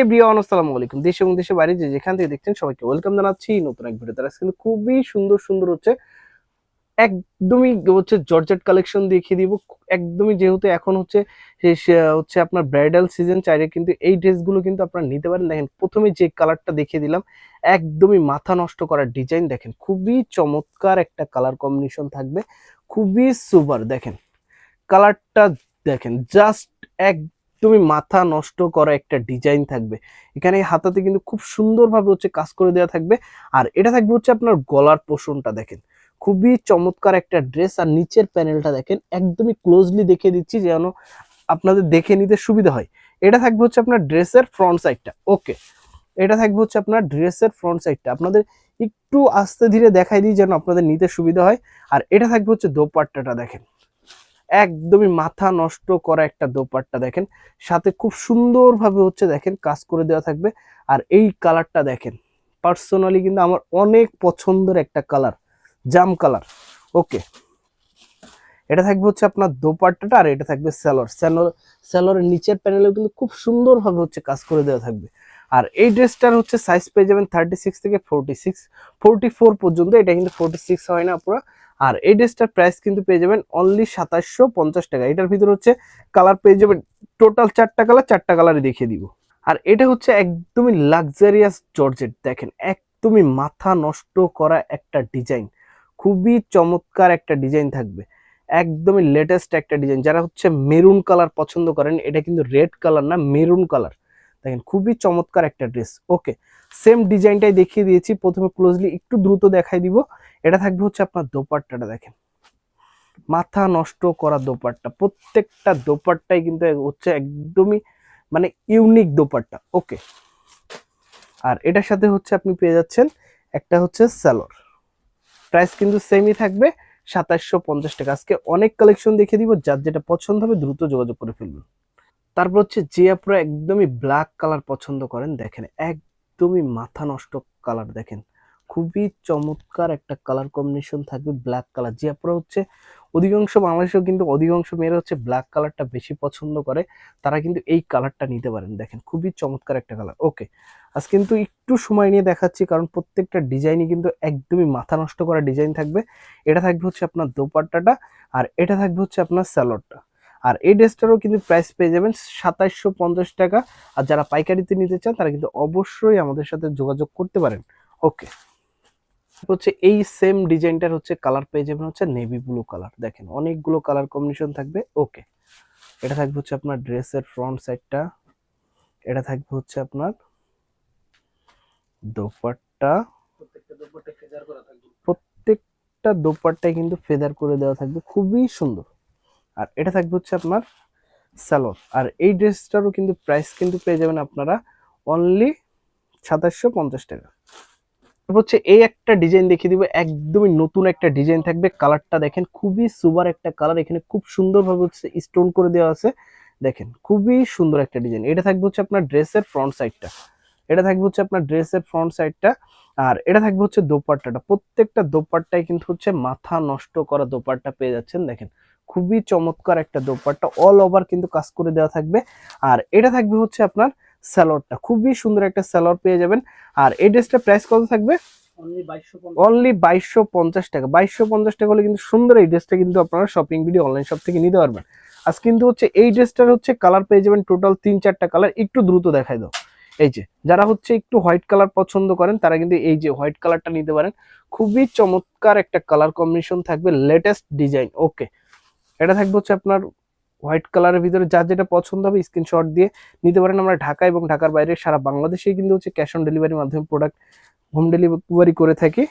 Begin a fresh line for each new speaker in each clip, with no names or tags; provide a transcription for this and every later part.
Everyone আসসালামু আলাইকুম। দেশ এবং দেশের বাইরে যে যেখান থেকে দেখছেন সবাইকে ওয়েলকাম জানাচ্ছি নতুন এক ভিডিও তারা কিন্তু খুবই সুন্দর সুন্দর হচ্ছে, একদমই হচ্ছে জর্জেট কালেকশন দেখিয়ে দিব। একদমই যেহেতু এখন হচ্ছে হচ্ছে আপনার ব্রাইডাল সিজন চাইলে কিন্তু এই ড্রেসগুলো কিন্তু আপনারা নিতে পারেন। দেখেন, প্রথমে যে কালারটা দেখিয়ে দিলাম, একদমই মাথা নষ্ট করার ডিজাইন দেখেন, খুবই চমৎকার একটা কালার কম্বিনেশন থাকবে। খুবই সুপার দেখেন কালারটা দেখেন জাস্ট একদমই মাথা নষ্ট করা একটা ডিজাইন থাকবে। এখানে হাতাতে কিন্তু খুব সুন্দরভাবে হচ্ছে কাজ করে দেওয়া থাকবে। আর এটা থাকবে হচ্ছে আপনার গলার পোষণটা দেখেন। খুবই চমৎকার একটা ড্রেস আর নিচের প্যানেলটা দেখেন, একদমই ক্লোজলি দেখে দিচ্ছি যেন আপনাদের দেখে নিতে সুবিধা হয়। এটা থাকবে হচ্ছে আপনার ড্রেসের ফ্রন্ট সাইডটা ওকে এটা থাকবে হচ্ছে আপনার ড্রেসের ফ্রন্ট সাইডটা আপনাদের একটু আস্তে ধীরে দেখাই দিই যেন আপনাদের নিতে সুবিধা হয়। আর এটা থাকবে হচ্ছে দোপাট্টাটা দেখেন। একদমই মাথা নষ্ট করা একটা দোপাট্টা দেখেন। সাথে খুব সুন্দরভাবে হচ্ছে দেখেন কাজ করে দেওয়া থাকবে। আর এই কালারটা দেখেন, পার্সোনালি কিন্তু আমার অনেক পছন্দের একটা কালার, জাম কালার। ওকে, এটা থাকবে হচ্ছে আপনার দোপাট্টাটা আর এটা থাকবে স্যালোর স্যালোর স্যালোরের নিচের প্যানেলেও কিন্তু খুব সুন্দরভাবে হচ্ছে কাজ করে দেওয়া থাকবে। আর এই ড্রেসটার হচ্ছে সাইজ পেয়ে যাবেন থার্টি সিক্স থেকে ফোরটি সিক্স ফোর পর্যন্ত, এটা কিন্তু ফোরটি সিক্স হয় না পুরো। আর এই ড্রেসটার প্রাইস কিন্তু পেয়ে যাবেন অনলি সাতাশশো পঞ্চাশ টাকা। এটার ভিতরে হচ্ছে কালার পেয়ে যাবেন টোটাল চারটা কালার চারটা কালারই দেখিয়ে দিব। আর এটা হচ্ছে একদমই লাক্সারিয়াস জর্জেট। দেখেন, একদমই মাথা নষ্ট করা একটা ডিজাইন খুবই চমৎকার একটা ডিজাইন থাকবে। একদমই লেটেস্ট একটা ডিজাইন যারা হচ্ছে মেরুন কালার পছন্দ করেন, এটা কিন্তু রেড কালার না মেরুন কালার দেখেন, খুবই চমৎকার একটা ড্রেস ওকে সেম ডিজাইনটাই দেখিয়ে দিয়েছি। প্রথমে ক্লোজলি একটু দ্রুত দেখাই দিব। এটা থাকবে হচ্ছে আপনার দোপাট্টাটা দেখেন। মাথা নষ্ট করা দোপাট্টা। প্রত্যেকটা দোপাট্টাই কিন্তু হচ্ছে একদমই মানে ইউনিক দোপাট্টা। ওকে আর এটার সাথে হচ্ছে আপনি পেয়ে যাচ্ছেন একটা হচ্ছে স্যালোর প্রাইস কিন্তু সেমই থাকবে সাতাশশো পঞ্চাশ টাকা। আজকে অনেক কালেকশন দেখে দিব, যার যেটা পছন্দ হবে দ্রুত যোগাযোগ করে ফেলবেন। তারপর হচ্ছে যে আপনারা একদমই ব্ল্যাক কালার পছন্দ করেন, দেখেন, একদমই মাথা নষ্ট কালার দেখেন। খুবই চমৎকার একটা কালার কম্বিনেশন থাকবে ব্ল্যাক কালার যে আপনারা হচ্ছে অধিকাংশ বাংলাদেশেও কিন্তু অধিকাংশ মেয়েরা হচ্ছে ব্ল্যাক কালারটা বেশি পছন্দ করে, তারা কিন্তু এই কালারটা নিতে পারেন। দেখেন, খুবই চমৎকার একটা কালার ওকে আজ কিন্তু একটু সময় নিয়ে দেখাচ্ছি, কারণ প্রত্যেকটা ডিজাইনই কিন্তু একদমই মাথা নষ্ট করা ডিজাইন থাকবে। এটা থাকবে হচ্ছে আপনার দোপাট্টাটা, আর এটা থাকবে হচ্ছে আপনার স্যালোডটা আর এই ড্রেসটারও কিন্তু প্রাইস পেয়ে যাবেন সাতাইশশো পঞ্চাশ টাকা। আর যারা পাইকারিতে নিতে চান, তারা কিন্তু অবশ্যই আমাদের সাথে যোগাযোগ করতে পারেন। ওকে হচ্ছে এই সেম ডিজাইনটার হচ্ছে কালার পেয়ে যাবেন হচ্ছে নেভি ব্লু কালার দেখেন, অনেকগুলো কালার কম্বিনেশন থাকবে ওকে এটা থাকবে হচ্ছে আপনার ড্রেসের ফ্রন্ট সাইডটা এটা থাকবে হচ্ছে আপনার দোপাট্টা। প্রত্যেকটা দোপাট্টায় কিন্তু ফেদার করে দেওয়া থাকবে, খুবই সুন্দর। আর এটা থাকবে হচ্ছে আপনার স্যালোর আর এই ড্রেসটারও কিন্তু প্রাইস কিন্তু পেয়ে যাবেন আপনারা অনলি সাতাশশো পঞ্চাশ টাকা। হচ্ছে এই একটা ডিজাইন দেখিয়ে দিব, একদমই নতুন একটা ডিজাইন থাকবে। কালারটা দেখেন, খুবই সুপার একটা কালার এখানে খুব সুন্দরভাবে হচ্ছে স্টোন করে দেওয়া আছে। দেখেন, খুবই সুন্দর একটা ডিজাইন এটা থাকবে হচ্ছে আপনার ড্রেসের ফ্রন্ট সাইডটা এটা থাকবে হচ্ছে আপনার ড্রেসের ফ্রন্ট সাইডটা আর এটা থাকবে হচ্ছে দোপাট্টাটা। প্রত্যেকটা দোপাট্টায় কিন্তু হচ্ছে মাথা নষ্ট করা দোপাট্টা পেয়ে যাচ্ছেন। দেখেন, খুবই চমৎকার একটা দোপাট্টা। অল ওভার কিন্তু কাজ করে দেওয়া থাকবে। আর এটা থাকবে হচ্ছে আপনার স্যালোয়ারটা খুবই সুন্দর একটা স্যালোয়ার পেয়ে যাবেন। আর এই ড্রেসটা প্রাইস কত থাকবে? অনলি বাইশশো পঞ্চাশ। টাকা। বাইশশো পঞ্চাশ টাকা হলে কিন্তু সুন্দর এই ড্রেসটা কিন্তু আপনারা শপিং ভিডিও অনলাইন শপ থেকে নিতে পারবেন। আজ কিন্তু হচ্ছে এই ড্রেসটার হচ্ছে কালার পেয়ে যাবেন টোটাল তিন চারটা কালার একটু দ্রুত দেখাই দাও। এই যে যারা হচ্ছে একটু হোয়াইট কালার পছন্দ করেন তারা কিন্তু এই যে হোয়াইট কালারটা নিতে পারেন। খুবই চমৎকার একটা কালার কম্বিনেশন থাকবে লেটেস্ট ডিজাইন ওকে এটা থাকবে হচ্ছে আপনার হোয়াইট কালারের ভিতরে যার যেটা পছন্দ হবে স্ক্রিনশট দিয়ে নিতে পারেন। আমরা ঢাকা এবং ঢাকার বাইরে সারা বাংলাদেশেই কিন্তু হচ্ছে ক্যাশ অন ডেলিভারির মাধ্যমে প্রোডাক্ট হোম ডেলিভারি করে থাকি।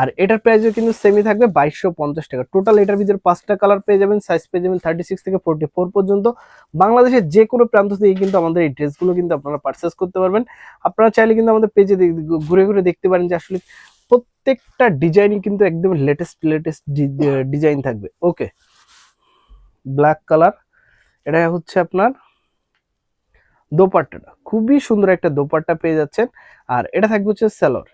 আর এটার প্রাইসও কিন্তু সেমই থাকবে বাইশশো পঞ্চাশ টাকা। টোটাল এটার ভিতরে পাঁচটা কালার পেয়ে যাবেন সাইজ পেয়ে যাবেন থার্টি সিক্স থেকে ফোর্টি ফোর পর্যন্ত। বাংলাদেশের যে কোনো প্রান্ত থেকে কিন্তু আমাদের এই ড্রেসগুলো কিন্তু আপনারা পারচেস করতে পারবেন। আপনারা চাইলে কিন্তু আমাদের পেজে ঘুরে ঘুরে দেখতে পারেন যে আসলে প্রত্যেকটা ডিজাইনই কিন্তু একদম লেটেস্ট লেটেস্ট ডিজাইন থাকবে। ওকে ব্ল্যাক কালার এটা হচ্ছে আপনার দোপাট্টাটা। খুবই সুন্দর একটা দোপাট্টা পেয়ে যাচ্ছেন। আর এটা থাকবে হচ্ছে স্যালোর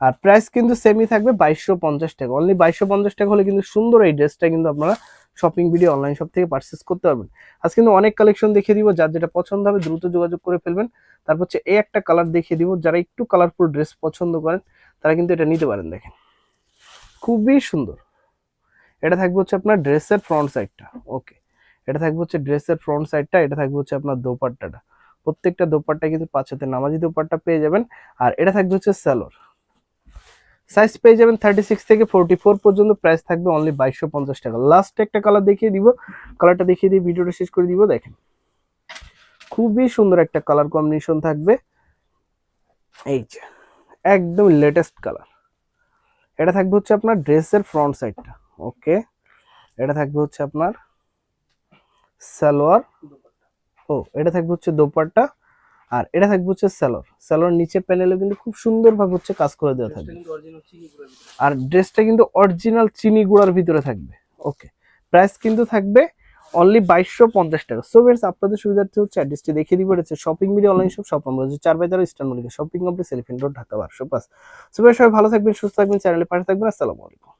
আর প্রাইস কিন্তু সেমই থাকবে বাইশশো পঞ্চাশ টাকা। অনলি বাইশশো পঞ্চাশ টাকা হলে কিন্তু সুন্দর এই ড্রেসটা কিন্তু আপনারা শপিং ভিডিও অনলাইন শপ থেকে পারচেস করতে পারবেন। আজ কিন্তু অনেক কালেকশন দেখিয়ে দিব, যার যেটা পছন্দ হবে দ্রুত যোগাযোগ করে ফেলবেন। তারপর হচ্ছে এই একটা কালার দেখিয়ে দিব, যারা একটু কালারফুল ড্রেস পছন্দ করেন, তারা কিন্তু এটা নিতে পারেন দেখেন। খুবই সুন্দর। এটা থাকবে হচ্ছে আপনার ড্রেসের ফ্রন্ট সাইডটা ওকে এটা থাকবে হচ্ছে ড্রেসের ফ্রন্ট সাইডটা এটা থাকবে হচ্ছে আপনার দোপাট্টাটা। প্রত্যেকটা দোপাট্টা কিন্তু পাঁচ হাতে নামাজি দোপাট্টা পেয়ে যাবেন, আর এটা থাকবে হচ্ছে স্যালোর সাইজ পেয়ে যাবেন থার্টি সিক্স থেকে ফোরটি ফোর পর্যন্ত প্রাইস থাকবে অনলি বাইশশো পঞ্চাশ টাকা। লাস্ট একটা কালার দেখিয়ে দিব কালারটা দেখিয়ে দিয়ে ভিডিওটা শেষ করে দিব, দেখেন। খুবই সুন্দর একটা কালার কম্বিনেশন থাকবে। এই যে, একদম লেটেস্ট কালার এটা থাকবে হচ্ছে আপনার ড্রেসের ফ্রন্ট সাইডটা ওকে এটা থাকবে হচ্ছে আপনার সালোয়ার। ও এটা থাকবে হচ্ছে দোপাট্টা আর এটা থাকবে হচ্ছে সালোয়ার। সালোয়ার নিচে প্যানেলে কিন্তু খুব সুন্দরভাবে হচ্ছে কাজ করে দেওয়া থাকবে। আর ড্রেসটা কিন্তু অরিজিনাল চিনি গুঁড়ার ভিতরে থাকবে। ওকে প্রাইস কিন্তু থাকবে অনলি বাইশশো পঞ্চাশ টাকা। সো বেশ আপনাদের সুবিধার্থে হচ্ছে অ্যাড্রেসটি দেখিয়ে দিব। হচ্ছে shopping media online shop shop আমরা হচ্ছে চার বাই তেরো eastern Mallika shopping complex elephant road Dhaka বারশো পাঁচ সো বেশ সবাই ভালো থাকবেন সুস্থ থাকবেন চ্যানেলে পাশে থাকবেন। আসসালামু আলাইকুম।